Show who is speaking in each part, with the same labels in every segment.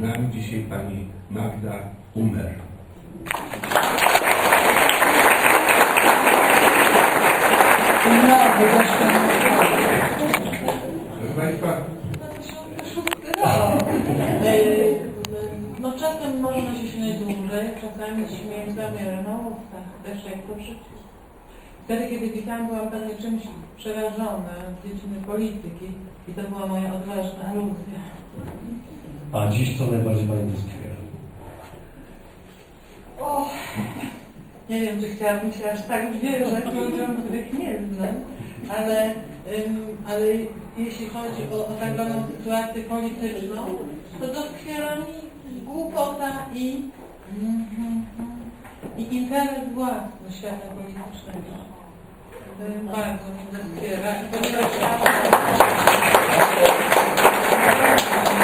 Speaker 1: nami dzisiaj pani Magda Umer.
Speaker 2: No.
Speaker 1: Proszę Państwa,
Speaker 2: E, No czasem można się śmiać dłużej, czasami śmiech zabiera na ustach, też jak życiu. Wtedy, kiedy pisałam, byłam pewnie czymś przerażona z dziedziny polityki i to była moja odważna aluzja.
Speaker 3: A dziś co najbardziej Pani dyskutuje?
Speaker 2: O, nie wiem, czy chciałabym się aż tak wierzyć ludziom, których nie znam, ale, ale jeśli chodzi o, o tak zwaną sytuację polityczną, to doskwiera mi głupota i, i interes własny świata politycznego. Bardzo mi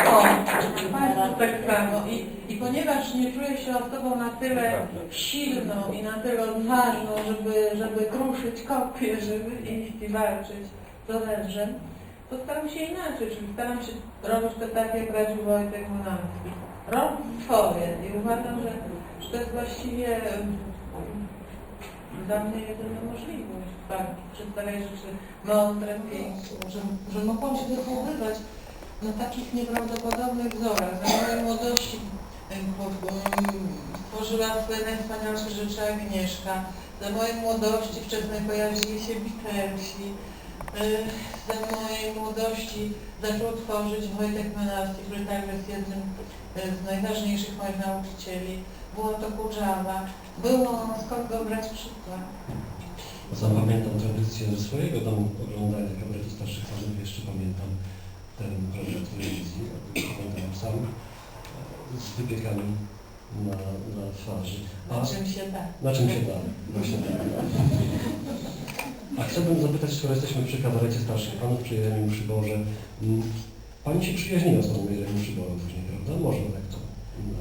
Speaker 2: o, Państwo tak samo. I, I ponieważ nie czuję się osobą na tyle silną i na tyle odważną, żeby, żeby kruszyć kopię, żeby iść i walczyć z orężem, to staram się inaczej, czyli staram się robić to tak, jak radził Wojtek Munamski. Robić swoje i uważam, że, że to jest właściwie dla mnie jedyna możliwość tak, przedstawiać rzeczy mądre, piękne, że, że mogłam się wychowywać na takich nieprawdopodobnych wzorach. Za mojej młodości tworzyła swoje najwspanialsze rzeczy Agnieszka. Za mojej młodości wczesnej pojawili się Beatlesi. Y, Za mojej młodości zaczął tworzyć Wojtek Menalski, który także jest jednym y, z najważniejszych moich nauczycieli. Było to Kurzawa. Było skąd go brać przykład.
Speaker 3: Sam pamiętam tradycję ze swojego domu oglądania kabaretu starszych panów. Jeszcze pamiętam ten program telewizji. Pamiętam sam e, z wypiekami na, na twarzy. A
Speaker 2: Na czym się da.
Speaker 3: na czym się da? Właśnie tak. A chciałbym zapytać, skoro jesteśmy przy kabarecie starszych panów, przy Jeremiu Przyborze. Pani się przyjaźniła z tą Jeremią Przyborem później, prawda? Można tak to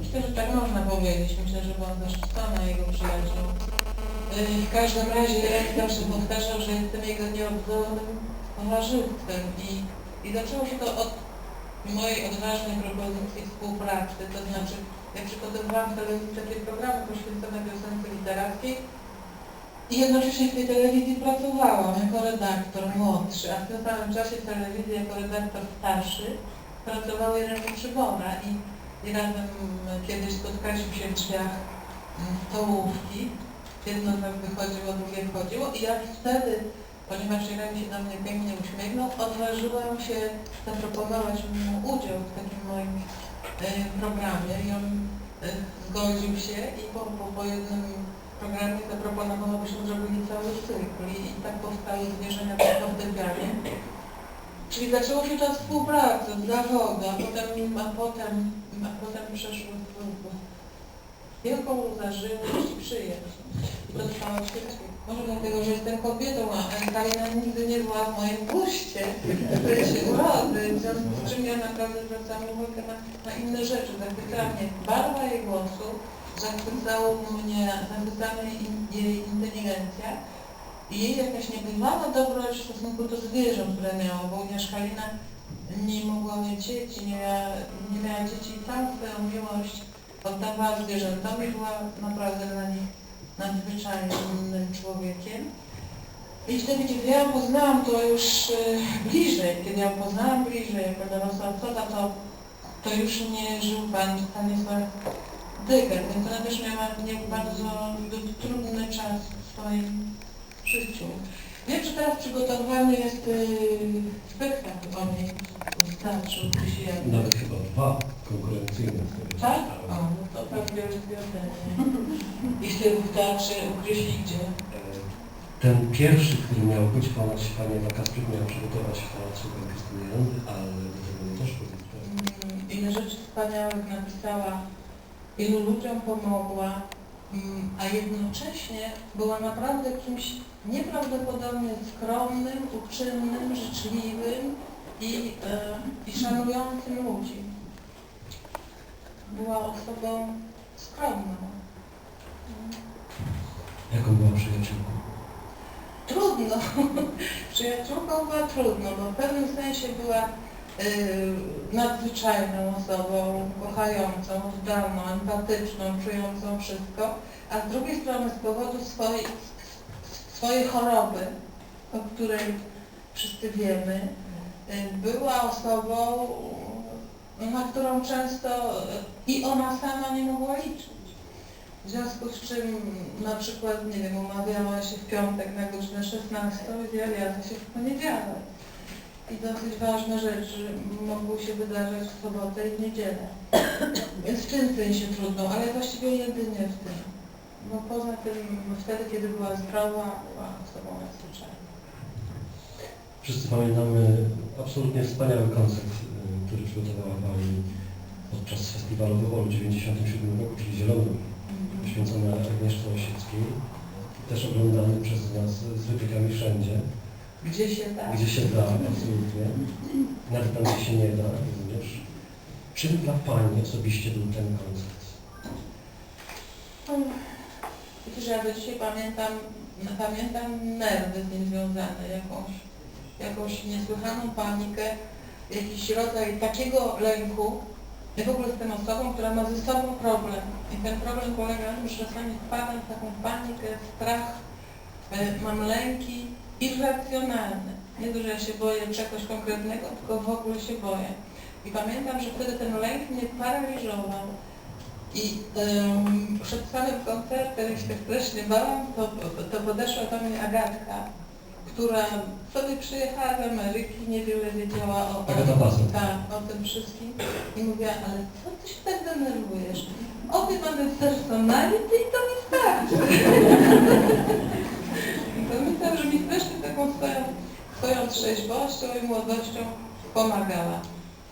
Speaker 2: Myślę, że tak można powiedzieć. Myślę, że byłam zaszczycona jego przyjaźnią. Yy, W każdym razie Rek zawsze powtarzał, że jestem jego nieodzownym towarzystwem i, i zaczęło się to od mojej odważnej propozycji współpracy, to znaczy ja przygotowywałam telewizji takie programy poświęcone piosence literackiej i jednocześnie w tej telewizji pracowałam jako redaktor młodszy, a w tym samym czasie w telewizji jako redaktor starszy pracował Jeremy Przybora i, i razem kiedyś spotkaliśmy się w drzwiach mm, stołówki. Jedno nas wychodziło, drugie wchodziło i ja wtedy, ponieważ Jeremy się do mnie pięknie uśmiechnął, odważyłam się zaproponować mu udział w takim moim e, programie i on e, zgodził się i po, po, po jednym programie zaproponował, abyśmy zrobili cały cykl i, i tak powstały zwierzenia pod fortepianie. Czyli zaczęło się współpracy, od zawodu, a potem, a potem, a potem przeszło w, w wielką zażyłość i przyjaźń. I to trwało świetnie. Może dlatego, że jestem kobietą, a Kalina nigdy nie była w moim guście, w sensie urody, w związku z czym ja naprawdę zwracam uwagę na, na inne rzeczy. Zachwycała mnie barwa jej głosu, zachwycało mnie, zachwycała jej inteligencja i jej jakaś niebywała dobroć w stosunku do zwierząt, które miała, bo ponieważ Kalina nie mogła mieć dzieci, nie miała, nie miała dzieci i całą swoją miłość oddawała zwierzętom i była naprawdę dla nich nadzwyczajnym człowiekiem. I wtedy, kiedy ja ją poznałam, to już e, bliżej, kiedy ją poznałam bliżej, jako dorosła osoba, to, to już nie żył pan Stanisław Dyger, więc ona też miała nie bardzo trudny czas w swoim życiu. Wiem, że teraz przygotowany jest yy, spektakl o niej w Teatrze.
Speaker 3: Nawet chyba dwa konkurencyjne.
Speaker 2: Tak? I wtedy w Teatrze Krysi gdzie?
Speaker 3: E, Ten pierwszy, który miał być, ponoć pani Ewa Kasprzyk miała przygotować w Teatrze Jandy, ale do tego nie doszło. teraz-
Speaker 2: Mm, Ile rzeczy wspaniałych napisała, ilu ludziom pomogła, mm, a jednocześnie była naprawdę kimś nieprawdopodobnie skromnym, uczynnym, życzliwym i, e, i szanującym ludzi. Była osobą skromną.
Speaker 3: Jaką była przyjaciółką?
Speaker 2: Trudno. Przyjaciółką była trudno, bo w pewnym sensie była y, nadzwyczajną osobą, kochającą, oddalną, empatyczną, czującą wszystko, a z drugiej strony z powodu swojej, swojej choroby, o której wszyscy wiemy, y, była osobą, na którą często i ona sama nie mogła liczyć. W związku z czym na przykład, nie wiem, umawiała się w piątek na godzinę 16 i zjawiała się w poniedziałek. I dosyć ważne rzeczy mogły się wydarzać w sobotę i w niedzielę. Więc w tym sensie trudno, ale właściwie jedynie w tym. Bo poza tym wtedy, kiedy była zdrowa, była osobą nadzwyczajną.
Speaker 3: Wszyscy pamiętamy absolutnie wspaniały koncert, który przygotowała Pani podczas festiwalu wyboru 97 roku, czyli Zielony, poświęcony Agnieszce Osieckiej. Też oglądany przez nas z wypiekami wszędzie,
Speaker 2: Gdzie się da?
Speaker 3: gdzie się da, absolutnie. Nawet tam, gdzie się nie da, również. Czym dla Pani osobiście był ten koncert?
Speaker 2: Przecież ja do dzisiaj pamiętam, no, pamiętam nerwy z nim związane, jakąś, jakąś niesłychaną panikę, jakiś rodzaj takiego lęku. Ja w ogóle jestem osobą, która ma ze sobą problem. I ten problem polega na tym, że czasami wpadam w taką panikę, strach, e, mam lęki irracjonalne. Nie to, że ja się boję czegoś konkretnego, tylko w ogóle się boję. I pamiętam, że wtedy ten lęk mnie paraliżował. I um, przed samym koncertem, jak się tak strasznie bałam, to, to podeszła do mnie Agatka, która sobie przyjechała z Ameryki, niewiele wiedziała o,
Speaker 3: Bazel.
Speaker 2: tak, o tym wszystkim. I mówiła, ale co ty się tak denerwujesz? Obie mamy personality i to mi starczy. I pamiętam, że mi strasznie taką swoją, swoją trzeźwością i młodością pomagała.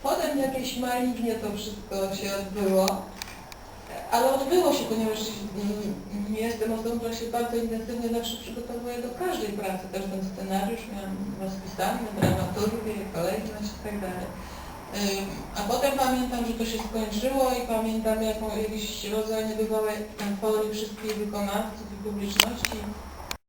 Speaker 2: Potem jakieś malignie to wszystko się odbyło. Ale odbyło się, ponieważ jestem osobą, która się bardzo intensywnie zawsze przygotowuje do każdej pracy. Też ten scenariusz miałam rozpisany, dramaturgię, kolejność i tak dalej. A potem pamiętam, że to się skończyło i pamiętam jaką, jakiś rodzaj niebywałej euforii wszystkich wykonawców i publiczności.